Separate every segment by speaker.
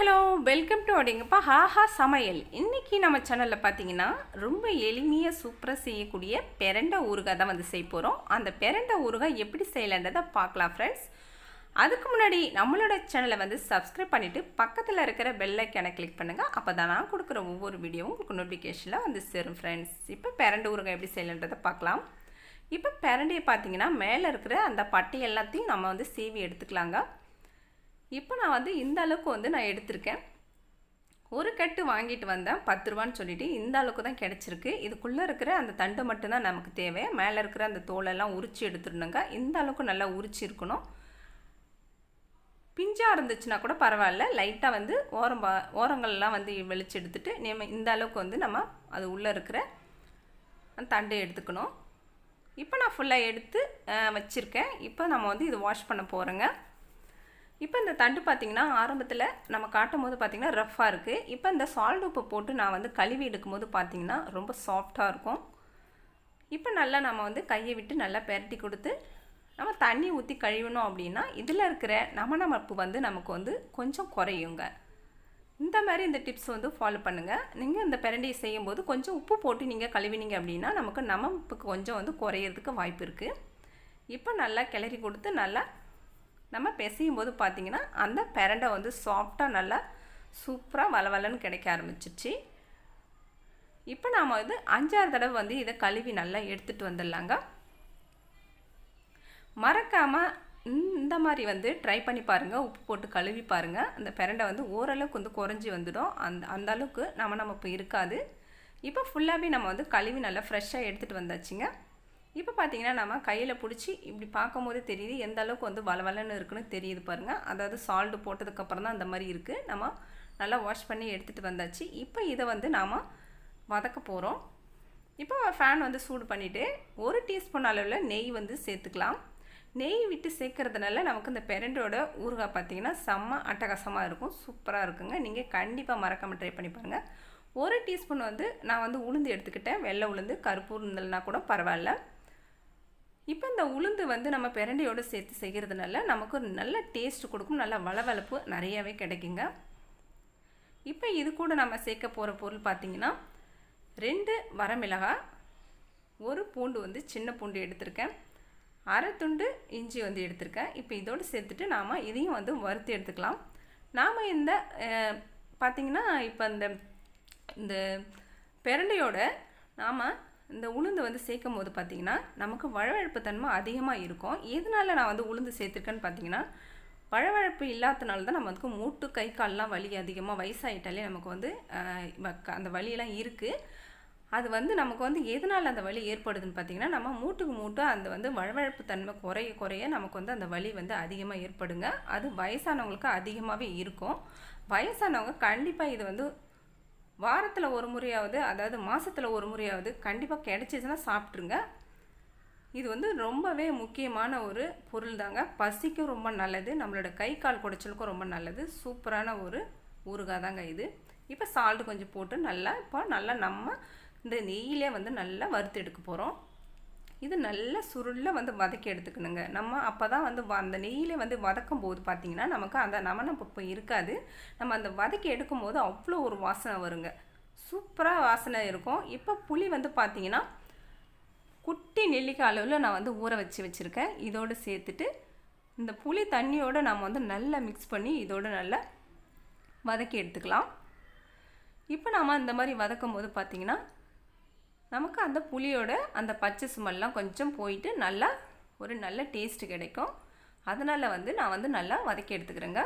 Speaker 1: Hello welcome to அப்படிங்கப்பா ஹாஹா சமையல். இன்றைக்கி நம்ம சேனலில் பார்த்தீங்கன்னா ரொம்ப எளிமையாக சூப்பராக செய்யக்கூடிய பெரண்டை ஊறுகாய் தான் வந்து செய்ய போகிறோம் அந்த பெரண்டை ஊறுகாய் எப்படி செய்யலான்றதை பார்க்கலாம் ஃப்ரெண்ட்ஸ் அதுக்கு முன்னாடி நம்மளோட சேனலை வந்து சப்ஸ்கிரைப் பண்ணிவிட்டு பக்கத்தில் இருக்கிற பெல் கிளிக் பண்ணுங்கள் அப்போ தான் நான் கொடுக்குற ஒவ்வொரு வீடியோவும் உங்களுக்கு நோட்டிஃபிகேஷனில் வந்து சேரும் ஃப்ரெண்ட்ஸ் இப்போ பெரண்டை ஊறுகாய் எப்படி செய்யலான்றதை பார்க்கலாம். இப்போ பெரண்டையை பார்த்தீங்கன்னா மேலே இருக்கிற அந்த பட்டை எல்லாத்தையும் நம்ம வந்து சீவி எடுத்துக்கலாங்க. இப்போ நான் வந்து இந்த அளவுக்கு வந்து நான் எடுத்திருக்கேன். ஒரு கட்டு வாங்கிட்டு வந்தேன். பத்து ரூபான்னு சொல்லிட்டு இந்த அளவுக்கு தான் கிடச்சிருக்கு. இதுக்குள்ளே இருக்கிற அந்த தண்டு மட்டும்தான் நமக்கு தேவை. மேலே இருக்கிற அந்த தோலெல்லாம் உரிச்சு எடுத்துடணுங்க. இந்த அளவுக்கு நல்லா உரிச்சு இருக்கணும். பிஞ்சாக இருந்துச்சுன்னா கூட பரவாயில்ல. லைட்டாக வந்து ஓரம் பா ஓரங்கள்லாம் வந்து வெளிச்சு எடுத்துட்டு நம்ம இந்த அளவுக்கு வந்து நம்ம அது உள்ளே இருக்கிற அந்த தண்டை எடுத்துக்கணும். இப்போ நான் ஃபுல்லாக எடுத்து வச்சுருக்கேன். இப்போ நம்ம வந்து இது வாஷ் பண்ண போகிறேங்க இப்போ இந்த தண்டு பார்த்திங்கன்னா ஆரம்பத்தில் நம்ம காட்டும் போது பார்த்திங்கன்னா ரஃப்பாக இருக்குது இப்போ இந்த சால்ட் உப்பு போட்டு நான் வந்து கழுவி எடுக்கும்போது பார்த்திங்கன்னா ரொம்ப சாஃப்டாக இருக்கும். இப்போ நல்லா நம்ம வந்து கையை விட்டு நல்லா பெரட்டி கொடுத்து நம்ம தண்ணி ஊற்றி கழுவினோம் அப்படின்னா இதில் இருக்கிற நமநமப்பு வந்து நமக்கு வந்து கொஞ்சம் குறையுங்க. இந்த மாதிரி இந்த டிப்ஸ் வந்து ஃபாலோ பண்ணுங்கள் நீங்கள் இந்த பிரண்டியை செய்யும்போது கொஞ்சம் உப்பு போட்டு நீங்கள் கழுவினீங்க அப்படின்னா நமக்கு நமப்புக்கு கொஞ்சம் வந்து குறையிறதுக்கு வாய்ப்பு இருக்குது இப்போ நல்லா கிளறி கொடுத்து நல்லா நம்ம பிசையும் போது பார்த்திங்கன்னா அந்த பிரண்டை வந்து சாஃப்டாக நல்லா சூப்பராக வளவலன்னு கிடைக்க ஆரம்பிச்சிச்சு. இப்போ நாம் வந்து அஞ்சாறு தடவை வந்து இதை கழுவி நல்லா எடுத்துகிட்டு வந்துடலாங்க. மறக்காமல் இந்த மாதிரி வந்து ட்ரை பண்ணி பாருங்கள் உப்பு போட்டு கழுவி பாருங்கள் அந்த பெரண்டை வந்து ஓரளவுக்கு வந்து குறைஞ்சி வந்துடும். அந்த அந்த அளவுக்கு நம்ம நம்ம இப்போ இருக்காது. இப்போ ஃபுல்லாகவே நம்ம வந்து கழுவி நல்லா ஃப்ரெஷ்ஷாக எடுத்துகிட்டு வந்தாச்சுங்க. இப்போ பார்த்தீங்கன்னா நம்ம கையில் பிடிச்சி இப்படி பார்க்கும்போது தெரியுது எந்த அளவுக்கு வந்து வளவலன்னு இருக்குன்னு தெரியுது பாருங்கள் அதாவது சால்டு போட்டதுக்கப்புறம் தான் அந்த மாதிரி இருக்குது நம்ம நல்லா வாஷ் பண்ணி எடுத்துகிட்டு வந்தாச்சு. இப்போ இதை வந்து நாம் வதக்க போகிறோம் இப்போ ஃபேன் வந்து சூடு பண்ணிவிட்டு ஒரு டீஸ்பூன் அளவில் நெய் வந்து சேர்த்துக்கலாம். நெய் விட்டு சேர்க்குறதுனால நமக்கு இந்த பெரண்டோட ஊறுகாய் பார்த்தீங்கன்னா செம்ம அட்டகாசமாக இருக்கும். சூப்பராக இருக்குங்க. நீங்கள் கண்டிப்பாக மறக்காமல் ட்ரை பண்ணி பாருங்கள் ஒரு டீஸ்பூன் வந்து நான் வந்து உளுந்து எடுத்துக்கிட்டேன். வெள்ளை உளுந்து கருப்பு உளுந்துலனா கூட பரவாயில்ல. இப்போ இந்த உளுந்து வந்து நம்ம பிரண்டையோடு சேர்த்து செய்கிறதுனால நமக்கு ஒரு நல்ல டேஸ்ட் கொடுக்கும் நல்ல வளவளப்பு நிறையவே கிடைக்குங்க. இப்போ இது கூட நம்ம சேர்க்க போகிற பொருள் பார்த்திங்கன்னா ரெண்டு வரமிளகாய் ஒரு பூண்டு வந்து சின்ன பூண்டு எடுத்திருக்கேன். அரை துண்டு இஞ்சி வந்து எடுத்திருக்கேன். இப்போ இதோடு சேர்த்துட்டு நாம் இதையும் வந்து வறுத்து எடுத்துக்கலாம். நாம் இந்த பார்த்திங்கன்னா இப்போ இந்த இந்த பிரண்டையோட நாம் இந்த உளுந்து வந்து சேர்க்கும் போது பார்த்திங்கன்னா நமக்கு வழவழப்பு தன்மை அதிகமாக இருக்கும். எதனால் நான் வந்து உளுந்து சேர்த்துருக்கேன்னு பார்த்தீங்கன்னா வழவழப்பு இல்லாதனால தான் நம்ம மூட்டு கை கால்லாம் வலி அதிகமாக வயசாகிட்டாலே நமக்கு வந்து அந்த வலியெல்லாம் இருக்குது அது வந்து நமக்கு வந்து எதனால் அந்த வலி ஏற்படுதுன்னு பார்த்தீங்கன்னா நம்ம மூட்டுக்கு மூட்டு அந்த வந்து வழவழப்பு தன்மை குறைய குறைய நமக்கு வந்து அந்த வலி வந்து அதிகமாக ஏற்படுங்க. அது வயசானவங்களுக்கு அதிகமாகவே இருக்கும். வயசானவங்க கண்டிப்பாக இது வந்து வாரத்தில் ஒரு முறையாவது அதாவது மாதத்தில் ஒரு முறையாவது கண்டிப்பாக கிடச்சிச்சுன்னா சாப்பிட்ருங்க இது வந்து ரொம்பவே முக்கியமான ஒரு பொருள் தாங்க பசிக்கும் ரொம்ப நல்லது நம்மளோட கை கால் குடைச்சலுக்கும் ரொம்ப நல்லது. சூப்பரான ஒரு ஊறுகாய் தாங்க இது. இப்போ சால்ட்டு கொஞ்சம் போட்டு நல்லா இப்போ நல்லா நம்ம இந்த நெய்யிலே வந்து நல்லா வறுத்து எடுக்க போகிறோம் இது நல்ல சுருளில் வந்து வதக்கி எடுத்துக்கணுங்க. நம்ம அப்போ தான் வந்து அந்த நெய்யிலே வந்து வதக்கும் போது பார்த்திங்கன்னா நமக்கு அந்த நமனப்பப்பம் இருக்காது. நம்ம அந்த வதக்கி எடுக்கும் போது அவ்வளோ ஒரு வாசனை வருங்க. சூப்பராக வாசனை இருக்கும். இப்போ புளி வந்து பார்த்திங்கன்னா குட்டி நெல்லிக்காய் அளவில் நான் வந்து ஊற வச்சு வச்சுருக்கேன். இதோடு சேர்த்துட்டு இந்த புளி தண்ணியோடு நம்ம வந்து நல்லா மிக்ஸ் பண்ணி இதோடு நல்லா வதக்கி எடுத்துக்கலாம். இப்போ நாம் இந்த மாதிரி வதக்கும் போது பார்த்திங்கன்னா நமக்கு அந்த புளியோட அந்த பச்சை சுமெல்லாம் கொஞ்சம் போயிட்டு நல்லா ஒரு நல்ல டேஸ்ட்டு கிடைக்கும். அதனால் வந்து நான் வந்து நல்லா வதக்கி எடுத்துக்கிறேங்க.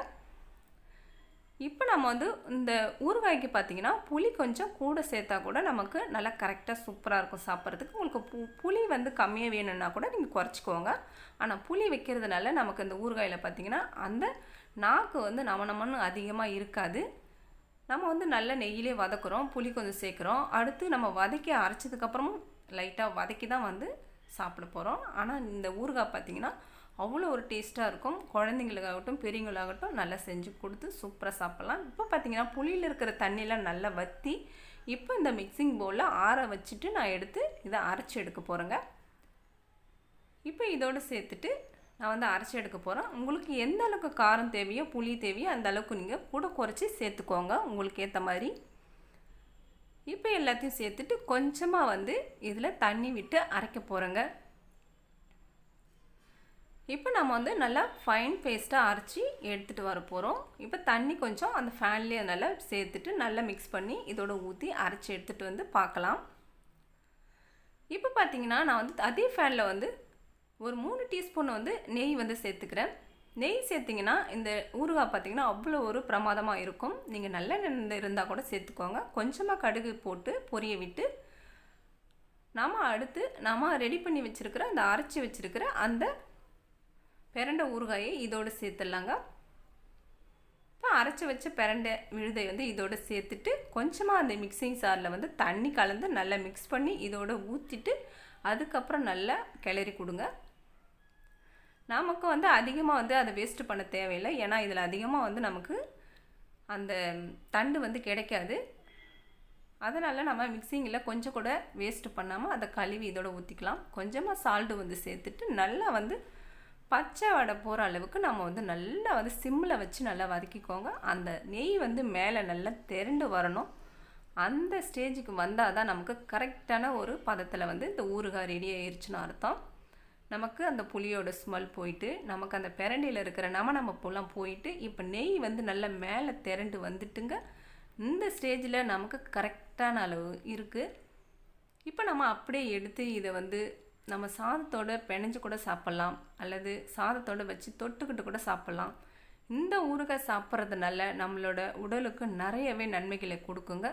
Speaker 1: இப்போ நம்ம வந்து இந்த ஊறுகாய்க்கு பார்த்தீங்கன்னா புளி கொஞ்சம் கூட சேர்த்தா கூட நமக்கு நல்லா கரெக்டாக சூப்பராக இருக்கும் சாப்பிட்றதுக்கு. உங்களுக்கு பு புளி வந்து கம்மியாக வேணும்னா கூட நீங்கள் குறைச்சிக்கோங்க. ஆனால் புளி வைக்கிறதுனால நமக்கு இந்த ஊறுகாயில் பார்த்தீங்கன்னா அந்த நாக்கு வந்து நம்ம நம்மன்னு அதிகமாக இருக்காது. நம்ம வந்து நல்ல நெய்யிலே வதக்குறோம் புளி கொஞ்சம் சேர்க்குறோம். அடுத்து நம்ம வதக்கி அரைச்சதுக்கப்புறமும் லைட்டாக வதக்கி தான் வந்து சாப்பிட போகிறோம் ஆனால் இந்த ஊறுகாய் பார்த்திங்கன்னா அவ்வளோ ஒரு டேஸ்ட்டாக இருக்கும். குழந்தைங்களுக்காகட்டும் பெரியவங்களாகட்டும் நல்லா செஞ்சு கொடுத்து சூப்பராக சாப்பிட்லாம். இப்போ பார்த்திங்கன்னா புளியில் இருக்கிற தண்ணியெலாம் நல்லா வற்றி இப்போ இந்த மிக்சிங் பவுலில் ஆற வச்சுட்டு நான் எடுத்து இதை அரைச்சி எடுக்க போகிறேங்க இப்போ இதோடு சேர்த்துட்டு நான் வந்து அரைச்சி எடுக்க போகிறேன் உங்களுக்கு எந்த அளவுக்கு காரம் தேவையோ புளி தேவையோ அந்த அளவுக்கு நீங்கள் கூட குறைச்சி சேர்த்துக்கோங்க. உங்களுக்கு ஏற்ற மாதிரி. இப்போ எல்லாத்தையும் சேர்த்துட்டு கொஞ்சமாக வந்து இதில் தண்ணி விட்டு அரைக்க போகிறேங்க இப்போ நம்ம வந்து நல்லா ஃபைன் பேஸ்ட்டாக அரைச்சி எடுத்துகிட்டு வர போகிறோம் இப்போ தண்ணி கொஞ்சம் அந்த ஃபேன்லேயே நல்லா சேர்த்துட்டு நல்லா மிக்ஸ் பண்ணி இதோட ஊற்றி அரைச்சி எடுத்துகிட்டு வந்து பார்க்கலாம். இப்போ பார்த்தீங்கன்னா நான் வந்து அதே ஃபேனில் வந்து ஒரு மூணு டீஸ்பூன் வந்து நெய் வந்து சேர்த்துக்கிறேன். நெய் சேர்த்திங்கன்னா இந்த ஊறுகாய் பார்த்திங்கன்னா அவ்வளோ ஒரு பிரமாதமாக இருக்கும். நீங்கள் நல்லெண்ணெய் இருந்தால் கூட சேர்த்துக்கோங்க. கொஞ்சமாக கடுகு போட்டு பொரிய விட்டு நாம் அடுத்து நாம் ரெடி பண்ணி வச்சுருக்கிற அந்த அரைச்சி வச்சுருக்கிற அந்த பிரண்டை ஊறுகாயை இதோடு சேர்த்துடலாங்க. இப்போ அரைச்சி வச்ச பிரண்டை விழுதை வந்து இதோடு சேர்த்துட்டு கொஞ்சமாக அந்த மிக்சிங் சாரில் வந்து தண்ணி கலந்து நல்லா மிக்ஸ் பண்ணி இதோடு ஊற்றிட்டு அதுக்கப்புறம் நல்லா கிளறி கொடுங்க. நமக்கு வந்து அதிகமாக வந்து அதை வேஸ்ட்டு பண்ண தேவையில்லை. ஏன்னா இதில் அதிகமாக வந்து நமக்கு அந்த தண்டு வந்து கிடைக்காது. அதனால் நம்ம மிக்சிங்கில் கொஞ்சம் கூட வேஸ்ட்டு பண்ணாமல் அதை கழுவி இதோட ஊற்றிக்கலாம் கொஞ்சமாக சால்ட்டு வந்து சேர்த்துட்டு நல்லா வந்து பச்சை வடை போகிற அளவுக்கு நம்ம வந்து நல்லா வந்து சிம்மில் வச்சு நல்லா வதக்கிக்கோங்க. அந்த நெய் வந்து மேலே நல்லா திரண்டு வரணும். அந்த ஸ்டேஜுக்கு வந்தால் தான் நமக்கு கரெக்டான ஒரு பதத்தில் வந்து இந்த ஊறுகாய் ரெடி ஆயிடுச்சுன்னு அர்த்தம். நமக்கு அந்த புளியோட ஸ்மெல் போயிட்டு நமக்கு அந்த பிரண்டியில் இருக்கிற நம நமப்புலாம் போயிட்டு இப்போ நெய் வந்து நல்லா மேலே திரண்டு வந்துட்டுங்க. இந்த ஸ்டேஜில் நமக்கு கரெக்டான அளவு இருக்குது இப்போ நம்ம அப்படியே எடுத்து இதை வந்து நம்ம சாதத்தோடு பிணைஞ்சு கூட சாப்பிட்லாம். அல்லது சாதத்தோடு வச்சு தொட்டுக்கிட்டு கூட சாப்பிட்லாம். இந்த ஊறுகாய் சாப்பிட்றதுனால நம்மளோட உடலுக்கு நிறையவே நன்மைகளை கொடுக்குங்க.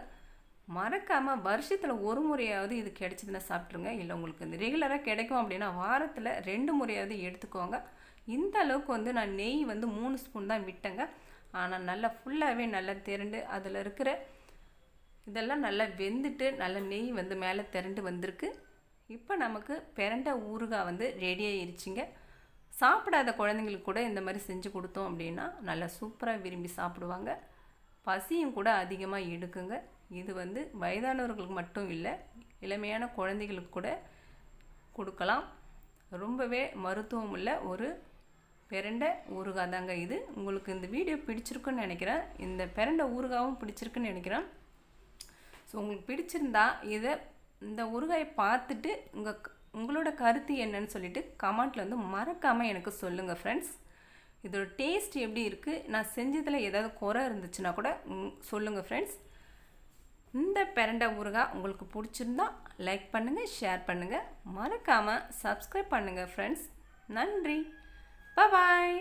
Speaker 1: மறக்காமல் வருஷத்தில் ஒரு முறையாவது இது கிடைச்சதுன்னா சாப்பிட்ருங்க இல்லை உங்களுக்கு இந்த ரெகுலராக கிடைக்கும் அப்படின்னா வாரத்தில் ரெண்டு முறையாவது எடுத்துக்கோங்க. இந்த அளவுக்கு வந்து நான் நெய் வந்து மூணு ஸ்பூன் தான் விட்டேங்க. ஆனால் நல்லா ஃபுல்லாகவே நல்லா திரண்டு அதில் இருக்கிற இதெல்லாம் நல்லா வெந்துட்டு நல்ல நெய் வந்து மேலே திரண்டு வந்திருக்கு. இப்போ நமக்கு பிறண்ட ஊறுகாய் வந்து ரெடி ஆயிடுச்சுங்க சாப்பிடாத குழந்தைங்களுக்கு கூட இந்த மாதிரி செஞ்சு கொடுத்தோம் அப்படின்னா நல்லா சூப்பராக விரும்பி சாப்பிடுவாங்க. பசியும் கூட அதிகமாக எடுக்குங்க. இது வந்து வயதானவர்களுக்கு மட்டும் இல்லை இளமையான குழந்தைகளுக்கு கூட கொடுக்கலாம். ரொம்பவே மருத்துவம் உள்ள ஒரு பிரண்டை ஊறுகாய் தாங்க இது. உங்களுக்கு இந்த வீடியோ பிடிச்சிருக்குன்னு நினைக்கிறேன். இந்த பிரண்டை ஊறுகாவும் பிடிச்சிருக்குன்னு நினைக்கிறேன். ஸோ உங்களுக்கு பிடிச்சிருந்தா இதை இந்த ஊறுகாயை பார்த்துட்டு உங்கள் உங்களோட கருத்து என்னன்னு சொல்லிட்டு கமெண்ட்டில் வந்து மறக்காமல் எனக்கு சொல்லுங்கள் ஃப்ரெண்ட்ஸ் இதோட டேஸ்ட் எப்படி இருக்குது நான் செஞ்சதில் ஏதாவது குறை இருந்துச்சுன்னா கூட சொல்லுங்கள் ஃப்ரெண்ட்ஸ் இந்த பிரண்டை ஊறுகாய் உங்களுக்கு பிடிச்சிருந்தா லைக் பண்ணுங்கள் ஷேர் பண்ணுங்கள் மறக்காமல் சப்ஸ்கிரைப் பண்ணுங்கள் ஃப்ரெண்ட்ஸ் நன்றி. பாய்